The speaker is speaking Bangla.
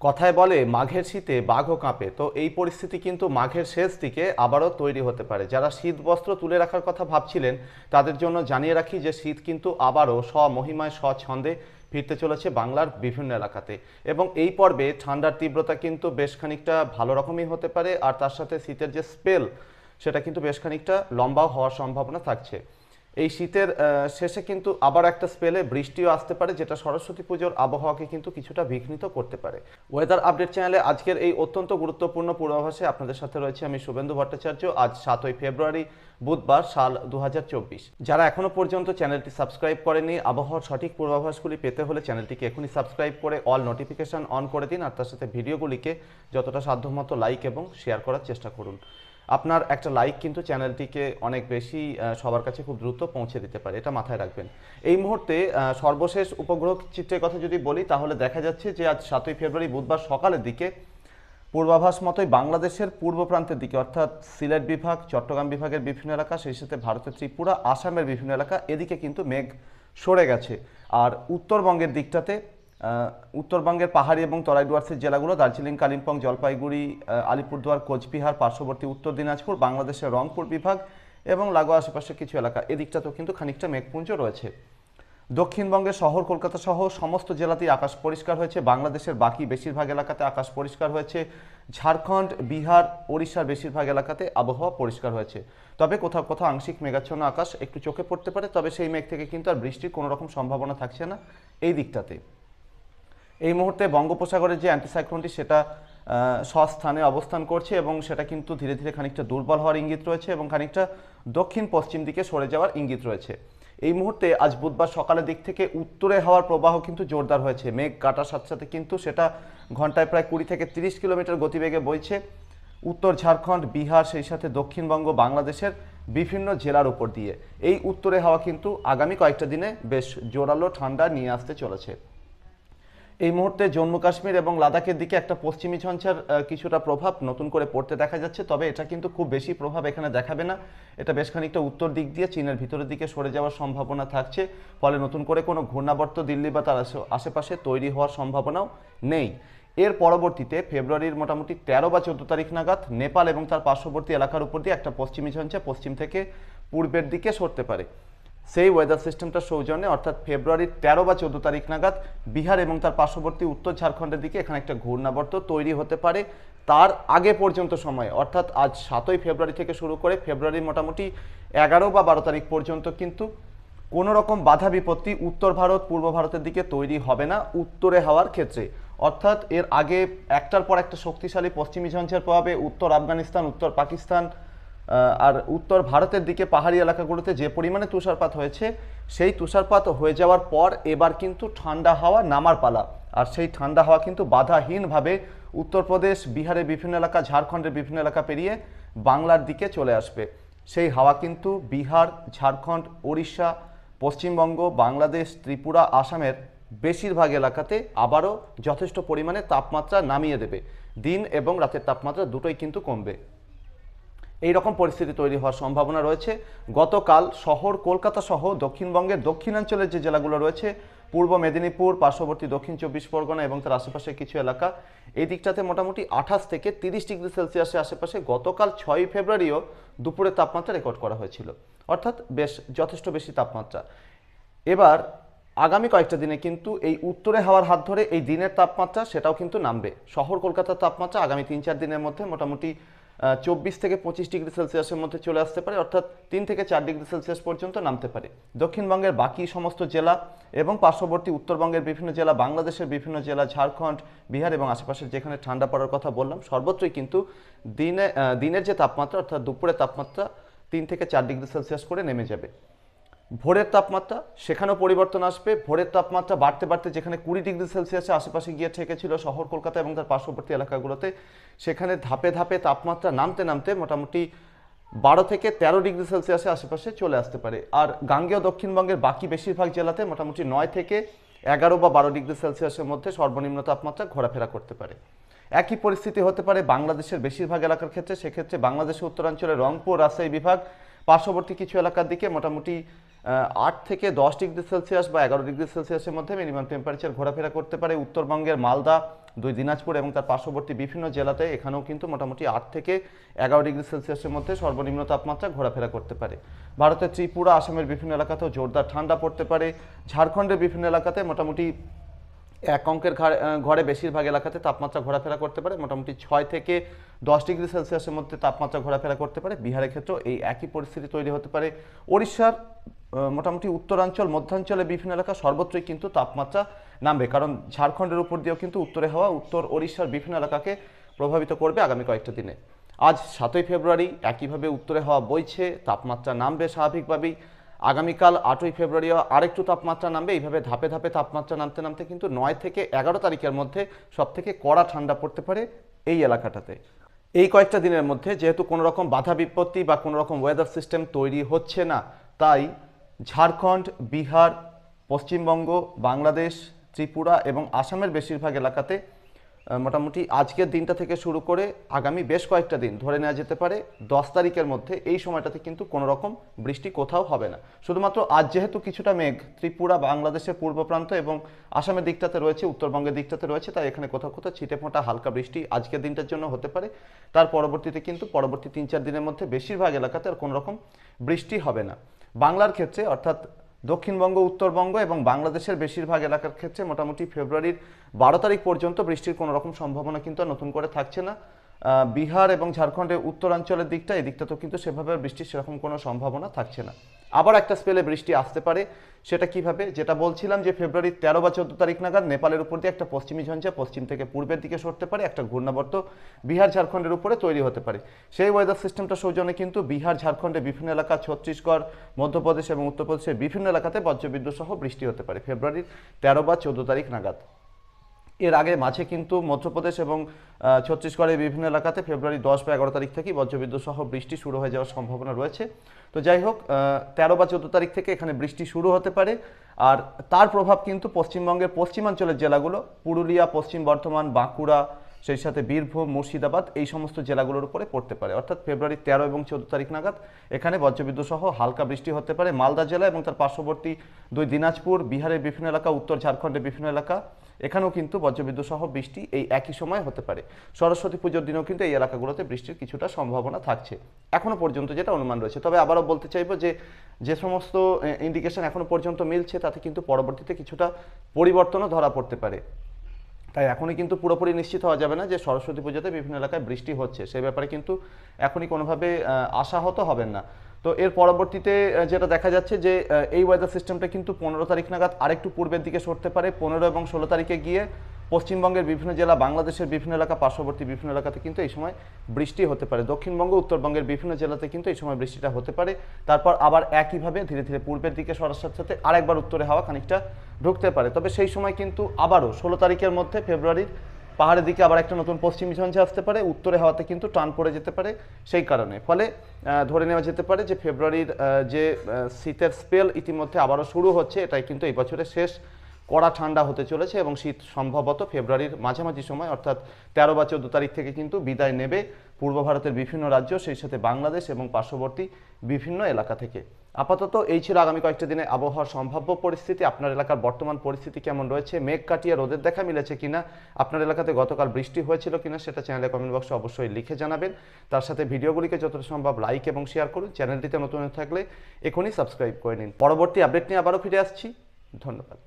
কথায় বলে, মাঘের শীতে বাঘও কাঁপে। তো এই পরিস্থিতি কিন্তু মাঘের শেষ দিকে আবারও তৈরি হতে পারে। যারা শীত বস্ত্র তুলে রাখার কথা ভাবছিলেন, তাদের জন্য জানিয়ে রাখি যে, শীত কিন্তু আবারও স্বমহিমায়, স্বচ্ছন্দে ফিরতে চলেছে বাংলার বিভিন্ন এলাকাতে। এবং এই পর্বে ঠান্ডার তীব্রতা কিন্তু বেশ খানিকটা ভালো রকমই হতে পারে, আর তার সাথে শীতের যে স্পেল, সেটা কিন্তু বেশ খানিকটা লম্বাও হওয়ার সম্ভাবনা থাকছে। এই শীতের শেষে কিন্তু আবার একটা স্পেলে বৃষ্টিও আসতে পারে, যেটা সরস্বতী পুজোর আবহাওয়াকে কিন্তু কিছুটা বিঘ্নিত করতে পারে। ওয়েদার আপডেট চ্যানেলে আজকের এই অত্যন্ত গুরুত্বপূর্ণ পূর্বাভাসে আপনাদের সাথে রয়েছে আমি শুভেন্দু ভট্টাচার্য। আজ সাতই ফেব্রুয়ারি, বুধবার সাল দু হাজার চব্বিশ। যারা এখনও পর্যন্ত চ্যানেলটি সাবস্ক্রাইব করেনি আবহাওয়ার সঠিক পূর্বাভাসগুলি পেতে হলে চ্যানেলটিকে এখনই সাবস্ক্রাইব করে অল নোটিফিকেশন অন করে দিন, আর তার সাথে ভিডিওগুলিকে যতটা সাধ্যমতো লাইক এবং শেয়ার করার চেষ্টা করুন। আপনার একটা লাইক কিন্তু চ্যানেলটিকে অনেক বেশি সবার কাছে খুব দ্রুত পৌঁছে দিতে পারে, এটা মাথায় রাখবেন। এই মুহূর্তে সর্বশেষ উপগ্রহ চিত্রের কথা যদি বলি, তাহলে দেখা যাচ্ছে যে আজ সাতই ফেব্রুয়ারি বুধবার সকালের দিকে পূর্বাভাস মতোই বাংলাদেশের পূর্ব প্রান্তের দিকে, অর্থাৎ সিলেট বিভাগ, চট্টগ্রাম বিভাগের বিভিন্ন এলাকা, সেই সাথে ভারতের ত্রিপুরা, আসামের বিভিন্ন এলাকা, এদিকে কিন্তু মেঘ সরে গেছে। আর উত্তরবঙ্গের দিকটাতে উত্তরবঙ্গের পাহাড়ি এবং তরাই ডুয়ার্সের জেলাগুলো দার্জিলিং, কালিম্পং, জলপাইগুড়ি আলিপুরদুয়ার, কোচবিহার, পার্শ্ববর্তী উত্তর দিনাজপুর, বাংলাদেশের রংপুর বিভাগ এবং লাগোয়া আশেপাশের কিছু এলাকা। এদিকটাতেও কিন্তু খানিকটা মেঘপুঞ্জ রয়েছে। দক্ষিণবঙ্গের শহর, কলকাতা সহ সমস্ত জেলাতেই আকাশ পরিষ্কার হয়েছে। বাংলাদেশের বাকি বেশিরভাগ এলাকাতে আকাশ পরিষ্কার হয়েছে। ঝাড়খণ্ড, বিহার, ওড়িশার বেশিরভাগ এলাকাতে আবহাওয়া পরিষ্কার হয়েছে। তবে কোথাও কোথাও আংশিক মেঘাচ্ছন্ন আকাশ একটু চোখে পড়তে পারে, তবে সেই মেঘ থেকে কিন্তু আর বৃষ্টির কোনো রকম সম্ভাবনা থাকছে না এই দিকটাতে। এই মুহূর্তে বঙ্গোপসাগরের যে অ্যান্টিসাইক্লোনটি সেটা স্বস্থানে অবস্থান করছে এবং সেটা কিন্তু ধীরে ধীরে খানিকটা দুর্বল হওয়ার ইঙ্গিত রয়েছে এবং খানিকটা দক্ষিণ পশ্চিম দিকে সরে যাওয়ার ইঙ্গিত রয়েছে। এই মুহূর্তে আজ বুধবার সকালের দিক থেকে উত্তরে হাওয়ার প্রবাহ কিন্তু জোরদার হয়েছে। মেঘ কাটার সাথে সাথে কিন্তু সেটা ঘন্টায় প্রায় কুড়ি থেকে তিরিশ কিলোমিটার গতিবেগে বইছে। উত্তর ঝাড়খণ্ড, বিহার, সেই সাথে দক্ষিণবঙ্গ, বাংলাদেশের বিভিন্ন জেলার উপর দিয়ে। এই উত্তরে হাওয়া কিন্তু আগামী কয়েকটা দিনে বেশ জোরালো ঠান্ডা নিয়ে আসতে চলেছে। এই মুহূর্তে জম্মু কাশ্মীর এবং লাদাখের দিকে একটা পশ্চিমী ঝঞ্ঝার কিছুটা প্রভাব নতুন করে পড়তে দেখা যাচ্ছে। তবে এটা কিন্তু খুব বেশি প্রভাব এখানে দেখাবে না। এটা বেশ খানিকটা উত্তর দিক দিয়ে চীনের ভিতরের দিকে সরে যাওয়ার সম্ভাবনা থাকছে। ফলে নতুন করে কোনো ঘূর্ণাবর্ত দিল্লি বা তার আশেপাশে তৈরি হওয়ার সম্ভাবনাও নেই। এর পরবর্তীতে ফেব্রুয়ারির মোটামুটি তেরো বা চোদ্দ তারিখ নাগাদ নেপাল এবং তার পার্শ্ববর্তী এলাকার উপর দিয়ে একটা পশ্চিমী ঝঞ্ঝা পশ্চিম থেকে পূর্বের দিকে সরতে পারে। সেই ওয়েদার সিস্টেমটা সৌজন্যে, অর্থাৎ ফেব্রুয়ারির তেরো বা চোদ্দ তারিখ নাগাদ বিহার এবং তার পার্শ্ববর্তী উত্তর ঝাড়খণ্ডের দিকে এখানে একটা ঘূর্ণাবর্ত তৈরি হতে পারে তার আগে পর্যন্ত সময়। অর্থাৎ আজ সাতই ফেব্রুয়ারি থেকে শুরু করে ফেব্রুয়ারির মোটামুটি এগারো বা বারো তারিখ পর্যন্ত কিন্তু কোনো রকম বাধা বিপত্তি উত্তর ভারত, পূর্ব ভারতের দিকে তৈরি হবে না উত্তরে হওয়ার ক্ষেত্রে। অর্থাৎ এর আগে একটার পর একটা শক্তিশালী পশ্চিমী ঝঞ্ঝার প্রভাবে উত্তর আফগানিস্তান, উত্তর পাকিস্তান আর উত্তর ভারতের দিকে পাহাড়ি এলাকাগুলোতে যে পরিমাণে তুষারপাত হয়েছে, সেই তুষারপাত হয়ে যাওয়ার পর এবার কিন্তু ঠান্ডা হাওয়া নামার পালা। আর সেই ঠান্ডা হাওয়া কিন্তু বাধাহীনভাবে উত্তরপ্রদেশ, বিহারের বিভিন্ন এলাকা, ঝাড়খণ্ডের বিভিন্ন এলাকা পেরিয়ে বাংলার দিকে চলে আসবে। সেই হাওয়া কিন্তু বিহার, ঝাড়খণ্ড, ওড়িশা, পশ্চিমবঙ্গ, বাংলাদেশ, ত্রিপুরা, আসামের বেশিরভাগ এলাকাতে আবারও যথেষ্ট পরিমাণে তাপমাত্রা নামিয়ে দেবে। দিন এবং রাতের তাপমাত্রা দুটোই কিন্তু কমবে। এই রকম পরিস্থিতি তৈরি হওয়ার সম্ভাবনা রয়েছে। গতকাল শহর কলকাতা সহ দক্ষিণবঙ্গের দক্ষিণাঞ্চলের যে জেলাগুলো রয়েছে, পূর্ব মেদিনীপুর, পার্শ্ববর্তী দক্ষিণ চব্বিশ পরগনা এবং তার আশেপাশে কিছু এলাকা, এই দিকটাতে মোটামুটি আঠাশ থেকে তিরিশ ডিগ্রি সেলসিয়াসের আশেপাশে গতকাল ছয়ই ফেব্রুয়ারিও দুপুরে তাপমাত্রা রেকর্ড করা হয়েছিল। অর্থাৎ বেশ যথেষ্ট বেশি তাপমাত্রা। এবার আগামী কয়েকটা দিনে কিন্তু এই উত্তরে হাওয়ার হাত ধরে এই দিনের তাপমাত্রা সেটাও কিন্তু নামবে। শহর কলকাতার তাপমাত্রা আগামী তিন চার দিনের মধ্যে মোটামুটি চব্বিশ থেকে পঁচিশ ডিগ্রি সেলসিয়াসের মধ্যে চলে আসতে পারে, অর্থাৎ তিন থেকে চার ডিগ্রি সেলসিয়াস পর্যন্ত নামতে পারে। দক্ষিণবঙ্গের বাকি সমস্ত জেলা এবং পার্শ্ববর্তী উত্তরবঙ্গের বিভিন্ন জেলা, বাংলাদেশের বিভিন্ন জেলা, ঝাড়খণ্ড, বিহার এবং আশেপাশের যেখানে ঠান্ডা পড়ার কথা বললাম, সর্বত্রই কিন্তু দিনে দিনের যে তাপমাত্রা, অর্থাৎ দুপুরের তাপমাত্রা তিন থেকে চার ডিগ্রি সেলসিয়াস করে নেমে যাবে। ভোরের তাপমাত্রা, সেখানেও পরিবর্তন আসবে। ভোরের তাপমাত্রা বাড়তে বাড়তে যেখানে কুড়ি ডিগ্রি সেলসিয়াসের আশেপাশে গিয়ে ঠেকেছিল শহর কলকাতা এবং তার পার্শ্ববর্তী এলাকাগুলোতে, সেখানে ধাপে ধাপে তাপমাত্রা নামতে নামতে মোটামুটি বারো থেকে তেরো ডিগ্রি সেলসিয়াসের আশেপাশে চলে আসতে পারে। আর গাঙ্গেয় দক্ষিণবঙ্গের বাকি বেশিরভাগ জেলাতে মোটামুটি নয় থেকে এগারো বা বারো ডিগ্রি সেলসিয়াসের মধ্যে সর্বনিম্ন তাপমাত্রা ঘোরাফেরা করতে পারে। একই পরিস্থিতি হতে পারে বাংলাদেশের বেশিরভাগ এলাকার ক্ষেত্রে। সেক্ষেত্রে বাংলাদেশের উত্তরাঞ্চলে রংপুর রাজশাহী বিভাগ, পার্শ্ববর্তী কিছু এলাকার দিকে মোটামুটি আট থেকে দশ ডিগ্রি সেলসিয়াস বা এগারো ডিগ্রি সেলসিয়াসের মধ্যে মিনিমাম টেম্পারেচার ঘোরাফেরা করতে পারে। উত্তরবঙ্গের মালদা, দুই দিনাজপুর এবং তার পার্শ্ববর্তী বিভিন্ন জেলাতে এখানেও কিন্তু মোটামুটি আট থেকে এগারো ডিগ্রি সেলসিয়াসের মধ্যে সর্বনিম্ন তাপমাত্রা ঘোরাফেরা করতে পারে। ভারতের ত্রিপুরা, আসামের বিভিন্ন এলাকাতেও জোরদার ঠান্ডা পড়তে পারে। ঝাড়খণ্ডের বিভিন্ন এলাকাতে মোটামুটি এক অঙ্কের ঘরে বেশিরভাগ এলাকাতে তাপমাত্রা ঘোরাফেরা করতে পারে। মোটামুটি ছয় থেকে দশ ডিগ্রি সেলসিয়াসের মধ্যে তাপমাত্রা ঘোরাফেরা করতে পারে। বিহারের ক্ষেত্রেও এই একই পরিস্থিতি তৈরি হতে পারে। ওড়িশার মোটামুটি উত্তরাঞ্চল, মধ্যাঞ্চলে বিভিন্ন এলাকা সর্বত্রই কিন্তু তাপমাত্রা নামবে। কারণ ঝাড়খণ্ডের উপর দিয়েও কিন্তু উত্তরে হাওয়া উত্তর ওড়িশার বিভিন্ন এলাকাকে প্রভাবিত করবে আগামী কয়েকটা দিনে। আজ সাতই ফেব্রুয়ারি একইভাবে উত্তরে হাওয়া বইছে, তাপমাত্রা নামবে স্বাভাবিকভাবেই। আগামীকাল আটই ফেব্রুয়ারিও আরেকটু তাপমাত্রা নামবে। এইভাবে ধাপে ধাপে তাপমাত্রা নামতে নামতে কিন্তু নয় থেকে এগারো তারিখের মধ্যে সব থেকে কড়া ঠান্ডা পড়তে পারে এই এলাকাটাতে। এই কয়েকটা দিনের মধ্যে যেহেতু কোনো রকম বাধা বিপত্তি বা কোনো রকম ওয়েদার সিস্টেম তৈরি হচ্ছে না, তাই ঝাড়খণ্ড, বিহার, পশ্চিমবঙ্গ, বাংলাদেশ, ত্রিপুরা এবং আসামের বেশিরভাগ এলাকাতে মোটামুটি আজকের দিনটা থেকে শুরু করে আগামী বেশ কয়েকটা দিন ধরে নেওয়া যেতে পারে। দশ তারিখের মধ্যে এই সময়টাতে কিন্তু কোনো রকম বৃষ্টি কোথাও হবে না। শুধুমাত্র আজ যেহেতু কিছুটা মেঘ, ত্রিপুরা, বাংলাদেশের পূর্ব প্রান্ত এবং আসামের দিকটাতে রয়েছে, উত্তরবঙ্গের দিকটাতে রয়েছে, তাই এখানে কোথাও কোথাও ছিটে ফোঁটা হালকা বৃষ্টি আজকের দিনটার জন্য হতে পারে। তার পরবর্তীতে কিন্তু পরবর্তী তিন চার দিনের মধ্যে বেশিরভাগ এলাকাতে আর কোনো রকম বৃষ্টি হবে না। বাংলার ক্ষেত্রে, অর্থাৎ দক্ষিণবঙ্গ, উত্তরবঙ্গ এবং বাংলাদেশের বেশিরভাগ এলাকার ক্ষেত্রে মোটামুটি ফেব্রুয়ারির বারো তারিখ পর্যন্ত বৃষ্টির কোনো রকম সম্ভাবনা কিন্তু নতুন করে থাকছে না। বিহার এবং ঝাড়খণ্ডের উত্তরাঞ্চলের দিকটা, এই দিকটাতেও কিন্তু সেভাবে বৃষ্টির সেরকম কোনো সম্ভাবনা থাকছে না। আবার একটা স্পেলে বৃষ্টি আসতে পারে, সেটা কীভাবে? যেটা বলছিলাম যে ফেব্রুয়ারির তেরো বা চোদ্দ তারিখ নাগাদ নেপালের উপর দিয়ে একটা পশ্চিমী ঝঞ্ঝা পশ্চিম থেকে পূর্বের দিকে সরতে পারে, একটা ঘূর্ণাবর্ত বিহার ঝাড়খণ্ডের উপরে তৈরি হতে পারে। সেই ওয়েদার সিস্টেমটা সৌজন্যে কিন্তু বিহার, ঝাড়খণ্ডের বিভিন্ন এলাকা, ছত্তিশগড়, মধ্যপ্রদেশ এবং উত্তরপ্রদেশের বিভিন্ন এলাকাতে বজ্রবিদ্যুৎ সহ বৃষ্টি হতে পারে ফেব্রুয়ারির তেরো বা চোদ্দ তারিখ নাগাদ। এর আগে মাঝে কিন্তু মধ্যপ্রদেশ এবং ছত্তিশগড়ের বিভিন্ন এলাকাতে ফেব্রুয়ারি দশ বা এগারো তারিখ থেকেই বজ্রবিদ্যুৎ সহ বৃষ্টি শুরু হয়ে যাওয়ার সম্ভাবনা রয়েছে। তো যাই হোক তেরো বা চোদ্দ তারিখ থেকে এখানে বৃষ্টি শুরু হতে পারে। আর তার প্রভাব কিন্তু পশ্চিমবঙ্গের পশ্চিমাঞ্চলের জেলাগুলো, পুরুলিয়া, পশ্চিম বর্ধমান, বাঁকুড়া, সেই সাথে বীরভূম, মুর্শিদাবাদ, এই সমস্ত জেলাগুলোর উপরে পড়তে পারে। অর্থাৎ ফেব্রুয়ারি তেরো এবং চোদ্দ তারিখ নাগাদ এখানে বজ্রবিদ্যুৎ সহ হালকা বৃষ্টি হতে পারে। মালদা জেলা এবং তার পার্শ্ববর্তী দুই দিনাজপুর, বিহারের বিভিন্ন এলাকা, উত্তর ঝাড়খণ্ডের বিভিন্ন এলাকা। এখানেও কিন্তু বজ্রবিদ্যুৎ সহ বৃষ্টি এই একই সময় হতে পারে। সরস্বতী পুজোর দিনেও কিন্তু এই এলাকাগুলোতে বৃষ্টির কিছুটা সম্ভাবনা থাকছে। এখনও পর্যন্ত যেটা অনুমান রয়েছে, তবে আবারও বলতে চাইব যে যে সমস্ত ইন্ডিকেশন এখনও পর্যন্ত মিলছে, তাতে কিন্তু পরবর্তীতে কিছুটা পরিবর্তনও ধরা পড়তে পারে। তাই এখনই কিন্তু পুরোপুরি নিশ্চিত হওয়া যাবে না যে সরস্বতী পুজোতে বিভিন্ন এলাকায় বৃষ্টি হচ্ছে। সেই ব্যাপারে কিন্তু এখনই কোনোভাবে আশাহত হবেন না। তো এর পরবর্তীতে যেটা দেখা যাচ্ছে যে এই ওয়েদার সিস্টেমটা কিন্তু পনেরো তারিখ নাগাদ আরেকটু পূর্বের দিকে সরতে পারে। পনেরো এবং ষোলো তারিখে গিয়ে পশ্চিমবঙ্গের বিভিন্ন জেলা, বাংলাদেশের বিভিন্ন এলাকা, পার্শ্ববর্তী বিভিন্ন এলাকাতে কিন্তু এই সময় বৃষ্টি হতে পারে। দক্ষিণবঙ্গ, উত্তরবঙ্গের বিভিন্ন জেলাতে কিন্তু এই সময় বৃষ্টিটা হতে পারে। তারপর আবার একইভাবে ধীরে ধীরে পূর্বের দিকে সরার সাথে সাথে আরেকবার উত্তরে হাওয়া খানিকটা ঢুকতে পারে। তবে সেই সময় কিন্তু আবারও ষোলো তারিখের মধ্যে ফেব্রুয়ারির পাহাড়ের দিকে আবার একটা নতুন পশ্চিমী ঝঞ্ঝা আসতে পারে, উত্তরে হাওয়াতে কিন্তু টান পড়ে যেতে পারে সেই কারণে। ফলে ধরে নেওয়া যেতে পারে যে ফেব্রুয়ারির যে শীতের স্পেল ইতিমধ্যে আবারও শুরু হচ্ছে, এটাই কিন্তু এই বছরের শেষ কড়া ঠান্ডা হতে চলেছে এবং শীত সম্ভবত ফেব্রুয়ারির মাঝামাঝি সময়, অর্থাৎ তেরো বা চোদ্দ তারিখ থেকে কিন্তু বিদায় নেবে পূর্ব ভারতের বিভিন্ন রাজ্য, সেই সাথে বাংলাদেশ এবং পার্শ্ববর্তী বিভিন্ন এলাকা থেকে। আপাতত এই ছিল আগামী কয়েকটা দিনে আবহাওয়ার সম্ভাব্য পরিস্থিতি। আপনার এলাকার বর্তমান পরিস্থিতি কেমন রয়েছে? মেঘ কাটিয়ে রোদের দেখা মিলেছে কিনা? আপনার এলাকাতে গতকাল বৃষ্টি হয়েছিল কিনা সেটা চ্যানেলে কমেন্ট বক্সে অবশ্যই লিখে জানাবেন। তার সাথে ভিডিওগুলিকে যতটা সম্ভব লাইক এবং শেয়ার করুন। চ্যানেলটিতে নতুন থাকলে এখনই সাবস্ক্রাইব করে নিন। পরবর্তী আপডেট নিয়ে আবারও ফিরে আসছি। ধন্যবাদ।